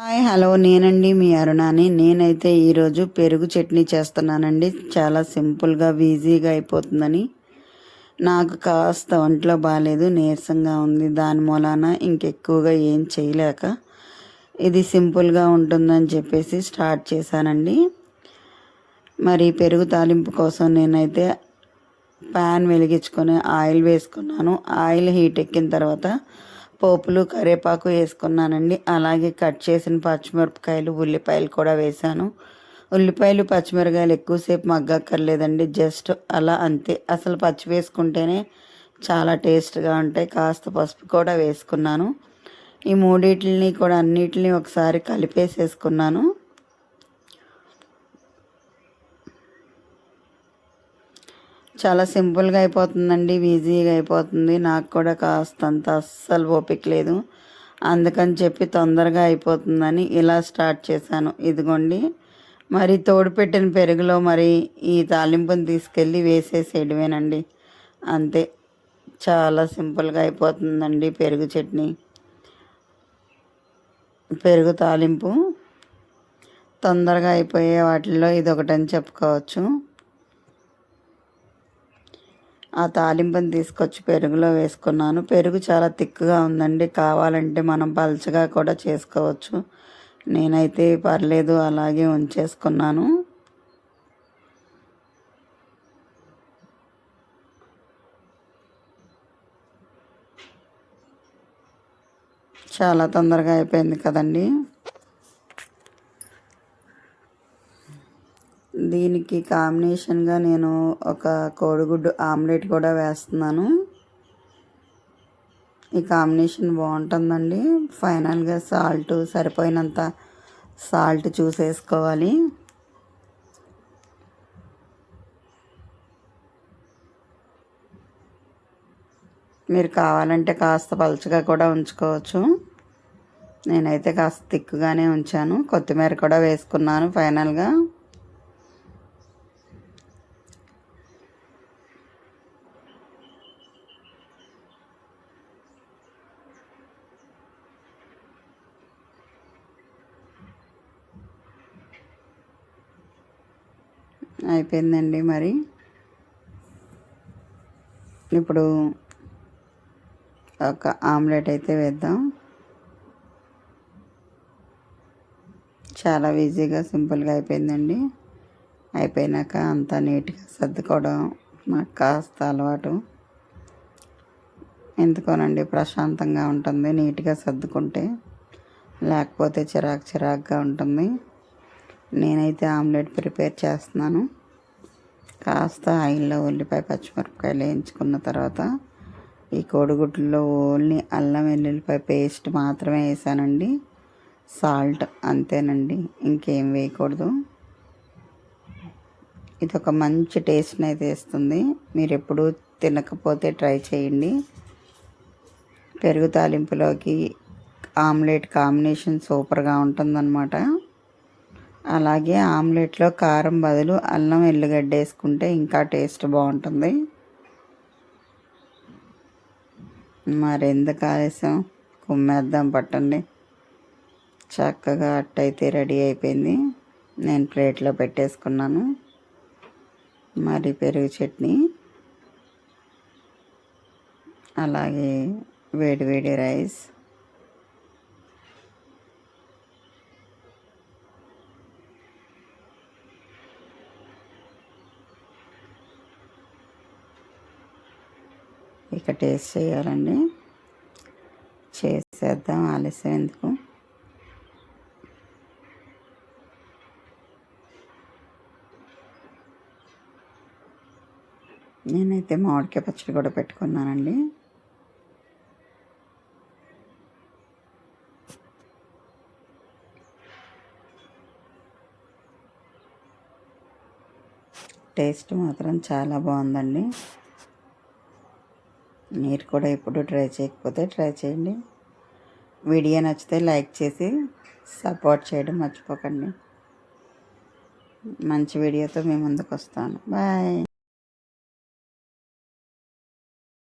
Hi hello. నేనండి మీ అరుణాని. నేనైతే ఈరోజు పెరుగు చట్నీ చేస్తున్నానండి. చాలా సింపుల్గా ఈజీగా అయిపోతుందని. నాకు కాస్త ఒంట్లో బాగాలేదు నీరసంగా ఉంది. దాని మూలాన ఇంకెక్కువగా ఏం చేయలేక ఇది సింపుల్గా ఉంటుందని చెప్పేసి స్టార్ట్ చేశానండి. మరి పెరుగు తాలింపు కోసం నేనైతే ప్యాన్ వెలిగించుకొని ఆయిల్ వేసుకున్నాను. ఆయిల్ హీట్ ఎక్కిన తర్వాత పోపులు కరివేపాకు వేసుకున్నానండి. అలాగే కట్ చేసిన పచ్చిమిరపకాయలు ఉల్లిపాయలు కూడా వేసాను ఉల్లిపాయలు పచ్చిమిరకాయలు ఎక్కువసేపు మగ్గక్కర్లేదండి. జస్ట్ అలా అంతే. అసలు పచ్చి వేసుకుంటేనే చాలా టేస్ట్గా ఉంటాయి. కాస్త పసుపు కూడా వేసుకున్నాను. ఈ మూడింటిని కూడా అన్నిటిని ఒకసారి కలిపేసేసుకున్నాను. చాలా సింపుల్గా అయిపోతుందండి ఈజీగా అయిపోతుంది. నాకు కూడా కాస్తంత అస్సలు ఓపిక లేదు. అందుకని చెప్పి తొందరగా అయిపోతుందని ఇలా స్టార్ట్ చేశాను. ఇదిగోండి మరి తోడుపెట్టిన పెరుగులో మరి ఈ తాలింపుని తీసుకెళ్ళి వేసేసేయడమేనండి. అంతే చాలా సింపుల్గా అయిపోతుందండి పెరుగు చట్నీ. పెరుగు తాలింపు తొందరగా అయిపోయే వాటిల్లో ఇది ఒకటని చెప్పుకోవచ్చు. ఆ తాలింపుని తీసుకొచ్చి పెరుగులో వేసుకున్నాను. పెరుగు చాలా థిక్గా ఉందండి. కావాలంటే మనం పలచగా కూడా చేసుకోవచ్చు. నేనైతే పర్లేదు అలాగే ఉంచేసుకున్నాను. చాలా తొందరగా అయిపోయింది కదండీ. దీనికి కాంబినేషన్గా నేను ఒక కోడిగుడ్డు ఆమ్లెట్ కూడా వేస్తున్నాను. ఈ కాంబినేషన్ బాగుంటుందండి. ఫైనల్గా సాల్ట్ సరిపోయినంత సాల్ట్ చూసేసుకోవాలి మీరు కావాలంటే కాస్త పలుచగా కూడా ఉంచుకోవచ్చు. నేనైతే కాస్త తిక్కుగానే ఉంచాను. కొత్తిమీర కూడా వేసుకున్నాను ఫైనల్గా. అయిపోయిందండి మరి. ఇప్పుడు ఒక ఆమ్లెట్ అయితే వేద్దాం. చాలా ఈజీగా సింపుల్గా అయిపోయిందండి. అయిపోయినాక అంతా నీట్గా సర్దుకోవడం నాకు కాస్త అలవాటు. ఎందుకోనండి ప్రశాంతంగా ఉంటుంది నీట్గా సర్దుకుంటే. లేకపోతే చిరాకు చిరాకుగా ఉంటుంది. నేనైతే ఆమ్లెట్ ప్రిపేర్ చేస్తున్నాను. కాస్త ఆయిల్లో ఉల్లిపాయ పచ్చిమిరపకాయలు వేయించుకున్న తర్వాత ఈ కోడిగుడ్లలో ఓన్లీ అల్లం వెల్లుల్లిపాయ పేస్ట్ మాత్రమే వేసానండి. సాల్ట్ అంతేనండి ఇంకేం వేయకూడదు. ఇది ఒక మంచి టేస్ట్ని అయితే ఇస్తుంది. మీరు ఎప్పుడూ తినకపోతే ట్రై చేయండి. పెరుగు తాలింపులోకి ఆమ్లెట్ కాంబినేషన్ సూపర్గా ఉంటుందన్నమాట. అలాగే ఆమ్లెట్లో కారం బదులు అల్లం ఎల్లుగడ్డ వేసుకుంటే ఇంకా టేస్ట్ బాగుంటుంది. మరెందుకు ఆలస్యం? కుమ్మేద్దాం పట్టండి. చక్కగా అట్టయితే రెడీ అయిపోయింది. నేను ప్లేట్లో పెట్టేసుకున్నాను. మరి పెరుగు చట్నీ. అలాగే వేడి వేడి రైస్. ఇక టేస్ట్ చేయాలండి. చేసేద్దాం ఆలస్యం ఎందుకు? నేనైతే మామిడికాయ పచ్చడి కూడా పెట్టుకున్నానండి. టేస్ట్ మాత్రం చాలా బాగుందండి. మీరు కూడా ఎప్పుడు ట్రై చేయకపోతే ట్రై చేయండి. వీడియో నచ్చితే లైక్ చేసి సపోర్ట్ చేయడం మర్చిపోకండి. మంచి వీడియోతో మేము ముందుకు వస్తాను. బాయ్.